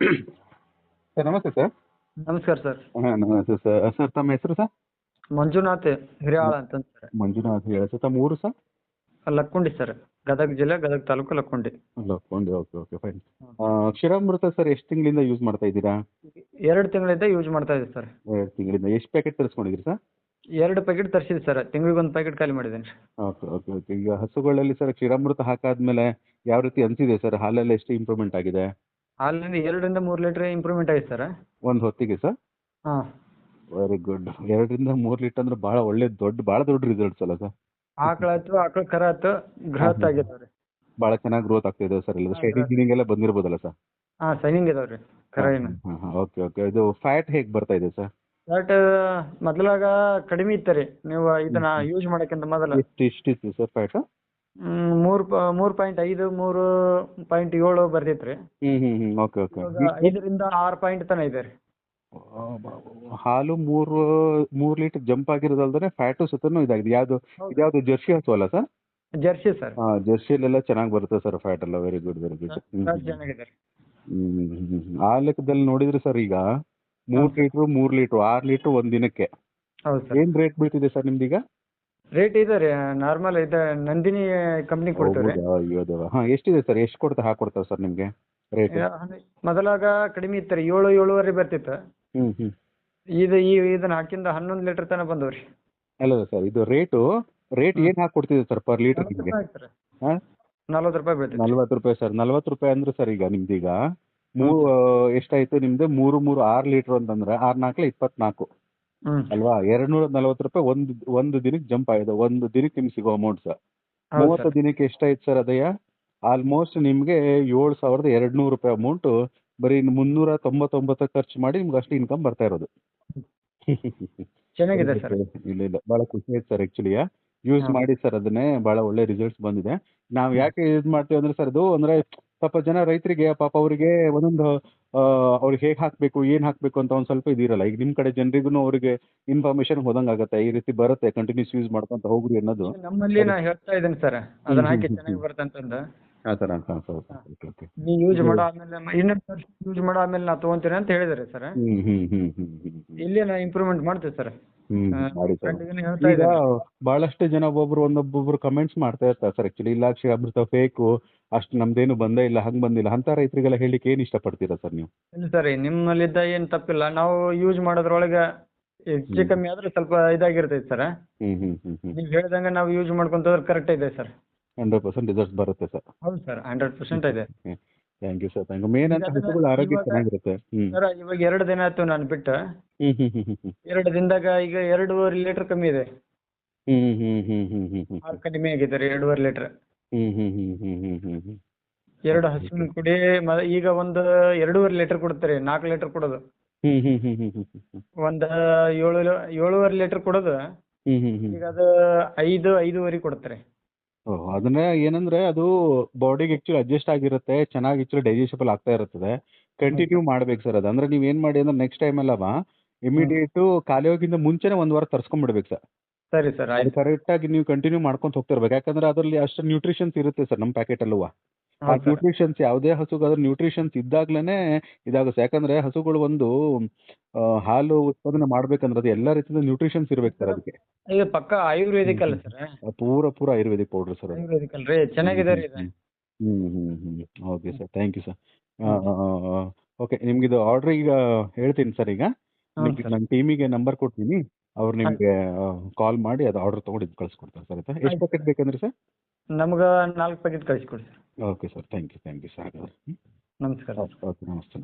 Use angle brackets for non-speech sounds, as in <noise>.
<coughs> Sir ನಮಸ್ತೆ sir. ನಮಸ್ಕಾರ sir. ಹಾಂ ನಮಸ್ತೆ ಸರ್. ಸರ್ ತಮ್ಮ ಹೆಸರು ಸರ್? ಮಂಜುನಾಥ್ ಹಿರಿಯಾಳ ಅಂತ ಸರ್. ಮಂಜುನಾಥ್ ಹೇಳಿ ಸರ್ ತಮ್ಮ ಊರು ಸರ್? ಲಕ್ಕುಂಡಿ ಸರ್. ಗದಗ ಜಿಲ್ಲೆ Gadag taluk Lakkundi. Lakkundi okay okay fine. Ksheeramrutha sir ಎಷ್ಟು ತಿಂಗಳಿಂದ ಯೂಸ್ ಮಾಡ್ತಾ ಇದ್ದೀರಾ? ಎರಡು ತಿಂಗಳಿಂದ ಯೂಸ್ ಮಾಡ್ತಾ ಇದ್ದೀವಿ ಸರ್. ಎರಡು ತಿಂಗಳಿಂದ. ಎಷ್ಟು ಪ್ಯಾಕೆಟ್ ತರಿಸ್ಕೊಂಡಿದ್ದೀರಿ ಸರ್? ಎರಡು ಪ್ಯಾಕೆಟ್ ತರಿಸಿದ್ವಿ ಸರ್. ತಿಂಗಳಿಗೆ ಒಂದು ಪ್ಯಾಕೆಟ್ ಖಾಲಿ ಮಾಡಿದ್ದೀನಿ ಓಕೆ ಓಕೆ ಓಕೆ. ಈಗ ಹಸುಗಳಲ್ಲಿ ಸರ್ ಕ್ಷೀರಾಮೃತ ಹಾಕಾದ್ಮೇಲೆ ಯಾವ ರೀತಿ ಅನಿಸಿದೆ ಸರ್? ಹಾಲಲ್ಲಿ ಎಷ್ಟು ಇಂಪ್ರೂವ್ಮೆಂಟ್ ಆಗಿದೆ? ಹಾಲಿನಿಂದ ಎರಡರಿಂದ ಮೂರು ಲೀಟರ್ ಇಂಪ್ರೂವ್ಮೆಂಟ್ ಆಗಿದೆ ಸರ್ ಒಂದು ಹೊತ್ತಿಗೆ ಸರ್ ಹಾಂ. ವೆರಿ ಗುಡ್ ಎರಡರಿಂದ ಮೂರ್ ಲೀಟರ್ ಅಂದ್ರೆ ಬಹಳ ಒಳ್ಳೆ ದೊಡ್ಡ ಬಹಳ ದೊಡ್ಡ ರಿಸಲ್ಟ್ಸ್ ಅಲ್ಲ ಸರ್ ಆಕಳ ಆಯ್ತು ಆಕಳ ಕರ ಆಯ್ತು ಗ್ರಹತ್ ಆಗಿದಾವ್ರಿ ರೀ ಭಾಳ ಚೆನ್ನಾಗಿ ಗ್ರೋತ್ ಆಗ್ತಿದೆ ಸರ್ ಇಲ್ಲ ಸ್ಟ್ರೈಟಿಂಗ್ ಎಲ್ಲ ಬಂದಿರ್ಬೋದಲ್ಲ ಸರ್ ಹಾ ಸೈನಿಂಗ್ ಇದಾವ್ರಿ ರೀ ಕರ ಏನು. ಓಕೆ ಓಕೆ ಇದು ಫ್ಯಾಟ್ ಹೇಗ್ ಬರ್ತಾ ಇದೆ ಸರ್ ಫ್ಯಾಟ್ ಮೊದಲಾಗ ಕಡಿಮೆ ಇತ್ತು ರೀ. ನೀವು ಇದನ್ನ ಯೂಸ್ ಮಾಡೋಕ್ಕಿಂತ ಮೊದಲು. ಎಷ್ಟು ಇತ್ತು ಸರ್ ಫ್ಯಾಟ್ ಮೂರು ಪ ಮೂರು ಪಾಯಿಂಟ್ ಐದು ಮೂರು ಪಾಯಿಂಟ್ ಏಳು ರೀ ಹ್ಞೂ ಹ್ಞೂ ಹ್ಞೂ ಓಕೆ ಓಕೆ. ಇವಾಗ ಐದರಿಂದ ಆರು ಪಾಯಿಂಟ್ ತನಕ ಇದೆ ರೀ. ಹಾಲು ಮೂರು ಮೂರು ಲೀಟರ್ ಜಂಪ್ ಆಗಿರೋದಲ್ದೇ ಫ್ಯಾಟು ಸತನು ಇದಾಗಿದೆ. ಯಾವುದು ಇದ್ಯಾವುದು ಜರ್ಸಿ ಹಸು ಅಲ್ಲ ಸರ್? Jersey sir. ಹಾಂ ಜರ್ಸಿಯಲ್ಲೆಲ್ಲ ಚೆನ್ನಾಗಿ ಬರುತ್ತೆ ಸರ್ ಫ್ಯಾಟ್ ಎಲ್ಲ very good very good hmm ಚೆನ್ನಾಗಿದೆ ರೀ. ಆ ಲೆಕ್ಕದಲ್ಲಿ ನೋಡಿದ್ರೆ ಸರ್ ಈಗ ಮೂರ್ ಲೀಟ್ರು ಮೂರ್ ಲೀಟ್ರು ಆರ್ ಲೀಟರ್ ಒಂದು ದಿನಕ್ಕೆ ಹೌದು ಸರ್. ಏನು ರೇಟ್ ಬೀಳ್ತಿದೆ ಸರ್ ನಿಮ್ದೀಗ? ರೇಟ್ ಇದೆ ರೀ ನಾರ್ಮಲ್ ಇದೆ ನಂದಿನಿ ಕಂಪ್ನಿ ಕೊಡ್ತಾರೆ. ರೀ ಹೌದಾ? ಅಯ್ಯೋ ದೇವ ಹಾಂ ಎಷ್ಟಿದೆ ಸರ್? ಎಷ್ಟು ಕೊಡ್ತಾ ಹಾಕೊಡ್ತಾರೆ ಸರ್ ನಿಮಗೆ ರೇಟ್ ಮೊದಲಾಗ ಕಡಿಮೆ ಇತ್ತು ರೀ ಏಳು ಏಳುವರೆ ಬರ್ತಿತ್ತು. ಹ್ಞೂ ಹ್ಞೂ ಇದು ಈ ಇದನ್ನ ಹಾಕಿಂದ ಹನ್ನೊಂದು ಲೀಟರ್ ತನಕ ಬಂದವು ರೀ ಅಲ್ಲ ಸರ್ ಇದು ರೇಟು ರೇಟ್ ಏನ್ ಹಾಕೊಡ್ತಿದೆ ಸರ್ ಪರ್ ಲೀಟರ್ ನಿಮಗೆ? ಹಾಂ? ನಲ್ವತ್ತು ರೂಪಾಯಿ ಬೀಳ್ತೈತೆ. ನಲ್ವತ್ತು ರೂಪಾಯಿ ಸರ್ ನಲ್ವತ್ತು ರೂಪಾಯಿ ಅಂದ್ರೆ ಸರ್ ಈಗ ನಿಮ್ದೀಗ ಮೂರು ಎಷ್ಟಾಯ್ತು ನಿಮ್ದು? ಮೂರು ಮೂರು ಆರು ಲೀಟ್ರ್ ಅಂತಂದ್ರೆ ಆರು ನಾಲ್ಕಲೆ ಇಪ್ಪತ್ನಾಲ್ಕು ಅಲ್ವಾ? ಎರಡು ನೂರ ನಲ್ವತ್ತು ರೂಪಾಯಿ ಒಂದು ಒಂದು ದಿನಕ್ಕೆ ಜಂಪ್ ಆಗಿದೆ. ಒಂದು ದಿನಕ್ಕೆ ನಿಮ್ಗೆ ಸಿಗೋ ಅಮೌಂಟ್ ಸರ್ ಹೌದು ಮೂವತ್ತು ಸರ್. ದಿನಕ್ಕೆ ಎಷ್ಟಾಯ್ತು ಸರ್ ಅದಯ್ಯ ಆಲ್ಮೋಸ್ಟ್ ನಿಮಗೆ ಏಳು ಸಾವಿರದ ಎರಡು ನೂರು ರೂಪಾಯಿ ಅಮೌಂಟ್ ಬರೀ ಮುನ್ನೂರ ತೊಂಬತ್ತೊಂಬತ್ತು ಖರ್ಚು ಮಾಡಿ ನಿಮ್ಗೆ ಅಷ್ಟು ಇನ್ಕಮ್ ಬರ್ತಾ ಇರೋದು. ಚೆನ್ನಾಗಿದೆ ಸರ್. ಇಲ್ಲ ಇಲ್ಲ. ಬಹಳ ಖುಷಿ ಆಯ್ತು ಸರ್ ಆ್ಯಕ್ಚುಲಿ ಯೂಸ್ ಹಾ. ಮಾಡಿ ಸರ್ ಅದನ್ನೇ. ಬಹಳ ಒಳ್ಳೆ ರಿಸಲ್ಟ್ಸ್ ಬಂದಿದೆ. ನಾವು ಯಾಕೆ ಯೂಸ್ ಮಾಡ್ತೀವಿ ಅಂದ್ರೆ ಸರ್ ಅದು ಅಂದರೆ ಪಾಪ ಜನ ರೈತರಿಗೆ ಪಾಪ ಅವರಿಗೆ ಒಂದೊಂದು ಅವ್ರಿಗೆ ಹೇಗ್ ಹಾಕಬೇಕು ಏನು ಹಾಕಬೇಕು ಅಂತ ಒಂದ್ ಸ್ವಲ್ಪ ಇದಿರಲ್ಲ ಈಗ ನಿಮ್ ಕಡೆ ಜನರಿಗೂ ಅವರಿಗೆ ಇನ್ಫಾರ್ಮೇಷನ್ ಹೋದಂಗೆ ಆಗುತ್ತೆ ಈ ರೀತಿ ಬರುತ್ತೆ ಕಂಟಿನ್ಯೂಸ್ ಯೂಸ್ ಮಾಡ್ಕೊಂತ ಹೋಗ್ರಿ ಅನ್ನೋದು. ನಮ್ಮಲ್ಲಿ ನಾ ಹೇಳ್ತಾ ಇದ್ದೀನಿ ಸರ್. ಅದನ್ನ ಹಾಕಿ ಚೆನ್ನಾಗಿ. ಬರುತ್ತೆ ಅಂತಂದು. ಆ ಥರ ಅಂತ ನೀವು ಯೂಸ್ ಮಾಡೋ ಆಮೇಲೆ ಇನ್ನೊಂದು ಯೂಸ್ ಮಾಡೋ ಆಮೇಲೆ ನಾ ತೊಗೊಂತೀನಿ ಅಂತ ಹೇಳಿದ್ರೆ ಸರ್. ಹ್ಞೂ ಹ್ಞೂ ಹ್ಞೂ ಇಲ್ಲೇ ನಾ ಇಂಪ್ರೂವ್ಮೆಂಟ್ ಮಾಡ್ತೀವಿ ಸರ್. ಈಗ ಬಹಳಷ್ಟು ಜನ ಒಬ್ಬೊಬ್ರು ಒಂದೊಬ್ಬೊಬ್ರು ಕಮೆಂಟ್ಸ್ ಮಾಡ್ತಾ ಇರ್ತಾರೆ ಸರ್ ಆಕ್ಚುಲಿ ಇಲ್ಲಾಕ್ಷಿ ಅಮೃತ ಫೇಕು ಅಷ್ಟು ನಮ್ದೇನು ಬಂದೇ ಇಲ್ಲ ಹಂಗೆ ಬಂದಿಲ್ಲ. ಅಂತ ರೈತರಿಗೆಲ್ಲ ಹೇಳಲಿಕ್ಕೆ ಏನು ಇಷ್ಟಪಡ್ತೀರಾ ಸರ್ ನೀವು? ಇಲ್ಲ ಸರ್ ನಿಮ್ಮಲ್ಲಿದ್ದ ಏನ್ ತಪ್ಪಿಲ್ಲ. ನಾವು ಯೂಸ್ ಮಾಡೋದ್ರೊಳಗೆ ಹೆಚ್ಚು ಕಮ್ಮಿ ಆದ್ರೆ ಸ್ವಲ್ಪ ಇದಾಗಿರ್ತೈತೆ ಸರ್. ಹ್ಞೂ ಹ್ಞೂ ಹ್ಞೂ ಹ್ಞೂ ನೀವು ಹೇಳ್ದಂಗೆ ನಾವು ಯೂಸ್ ಮಾಡ್ಕೊಂತಂದ್ರೆ ಕರೆಕ್ಟ್ ಇದೆ ಸರ್. ಹಂಡ್ರೆಡ್ ಪರ್ಸೆಂಟ್ ರಿಸಲ್ಟ್ ಬರುತ್ತೆ ಸರ್. ಹೌದು ಸರ್ ಹಂಡ್ರೆಡ್ ಪರ್ಸೆಂಟ್ ಇದೆ. Thank you sir thank you main ಅಂತ ಹಸುಗಳ ಆರೋಗ್ಯ ಇವಾಗ- ಚೆನ್ನಾಗಿರುತ್ತೆ. ಹ್ಞೂ ಸರ್ ಇವಾಗ ಎರಡು ದಿನ ಆಯ್ತು ನಾನು ಬಿಟ್ಟು. ಹ್ಞೂ ಹ್ಞೂ ಹ್ಞೂ ಹ್ಞೂ ಹ್ಞೂ ಎರಡು ದಿನದಾಗ ಈಗ ಎರಡೂವರೆ ಲೀಟರ್ ಕಮ್ಮಿ ಇದೆ. ಹ್ಞೂ ಹ್ಞೂ ಹ್ಞೂ ಹ್ಞೂ ಹ್ಞೂ ಹ್ಞೂ ಹಾಲು ಕಡಿಮೆ ಆಗಿದೆ ರೀ ಎರಡೂವರೆ ಲೀಟ್ರ್ ಹ್ಮ್ ಹ್ಮ್ ಹ್ಮ್ ಹ್ಞೂ ಎರಡು ಹಸುವಿನ ಕುಡಿ ಮ- ಈಗ ಒಂದು ಎರಡೂವರೆ ಲೀಟರ್ ಕೊಡ್ತಾರೆ ನಾಲ್ಕು ಲೀಟರ್ ಕೊಡೋದು ಹ್ಮ್ ಹ್ಮ್ ಹ್ಮ್ ಒಂದು ಏಳು ಏಳುವರೆ ಲೀಟ್ರ್ ಕೊಡೋದು ಈಗ ಅದು ಐದು ಐದೂವರೆ ಕೊಡ್ತಾರೆ ಓಹ್ ಅದನ್ನ ಏನಂದ್ರೆ ಅದು ಬಾಡಿಗೆ ಆಕ್ಚುಲಿ ಅಡ್ಜಸ್ಟ್ ಆಗಿರುತ್ತೆ ಚೆನ್ನಾಗಿ ಹೆಚ್ಚು ಡೈಜೆಸ್ಟಬಲ್ ಆಗ್ತಾ ಇರುತ್ತದೆ ಕಂಟಿನ್ಯೂ ಮಾಡ್ಬೇಕು ಸರ್ ಅದು ಅಂದ್ರೆ ನೀವು ಏನು ಮಾಡಿ ಅಂದ್ರೆ ನೆಕ್ಸ್ಟ್ ಟೈಮ್ ಅಲ್ಲವ ಇಮಿಡಿಯೇಟ್ ಖಾಲಿ ಹೋಗಿಂತ ಮುಂಚೆನೆ ಒಂದ್ ವಾರ ತರ್ಸ್ಕೊಂಡ್ಬಿಡ್ಬೇಕು ಸರ್ ಸರಿ ಸರ್ ಅದು ಆಯ್ತು ಕರೆಕ್ಟಾಗಿ ನೀವು ಕಂಟಿನ್ಯೂ ಮಾಡ್ಕೊಂತ ಹೋಗ್ತಿರ್ಬೇಕು. ಯಾಕಂದ್ರೆ ಅದರಲ್ಲಿ ಅಷ್ಟು ನ್ಯೂಟ್ರಿಷನ್ಸ್ ಇರುತ್ತೆ ಸರ್ ನಮ್ಮ ಪ್ಯಾಕೆಟಲ್ಲೂ ಆ ಹೌದು ಸರ್. ನ್ಯೂಟ್ರಿಷನ್ಸ್ ಯಾವುದೇ ಹಸುಗಾದ್ರೂ ನ್ಯೂಟ್ರಿಷನ್ಸ್ ಇದ್ದಾಗ್ಲೇನೆ ಇದಾಗುತ್ತೆ. ಯಾಕಂದ್ರೆ ಹಸುಗಳು ಒಂದು ಆ, ಹಾಲು ಉತ್ಪಾದನೆ ಮಾಡ್ಬೇಕಂದ್ರೆ ಅದು ಎಲ್ಲಾ ರೀತಿಯಿಂದ ನ್ಯೂಟ್ರಿಷನ್ಸ್ ಇರ್ಬೇಕು ಸರ್ ಅದಕ್ಕೆ. ಇದು ಪಕ್ಕ ಆಯುರ್ವೇದಿಕ್ ಅಲ್ಲ ಸರ್? ಆ, ಪೂರ ಪೂರ ಆಯುರ್ವೇದಿಕ್ ಪೌಡರ್ ಸರ್ ಅದು. ಆಯುರ್ವೇದಿಕ್ ಅಲ್ರಿ? ಚೆನ್ನಾಗಿದೆ ರೀ ಇದು. ಹ್ಞೂ ಹ್ಞೂ ಹ್ಞೂ okay sir thank you sir okay ನಿಮ್ಗಿದು order ಈಗ ಹೇಳ್ತೀನಿ ಸರ್ ಈಗ. ಹ್ಞೂ ನಿಮ್ಗೆ ಸರ್. ನನ್ನ ಟೀಮಿಗೆ ನಂಬರ್ ಕೊಡ್ತೀನಿ. ಅವ್ರು ನಿಮ್ಗೆ ಕಾಲ್ ಮಾಡಿ ಅದು ಆರ್ಡರ್ ತಗೊಂಡು ಇದು ಕಳಿಸ್ಕೊಡ್ತಾರೆ ಸರ್ ಆಯ್ತಾ? ಎಷ್ಟು ಪ್ಯಾಕೆಟ್ ಬೇಕಂದ್ರೆ ಸರ್? ನಮ್ಗೆ ನಾಲ್ಕು ಪ್ಯಾಕೆಟ್ ಕಳಿಸ್ಕೊಡಿ sir. Okay sir thank you thank you sir. ಹಾಗಾದ್ರೆ ನಮಸ್ಕಾರ ಓಕೆ ನಮಸ್ತೆ.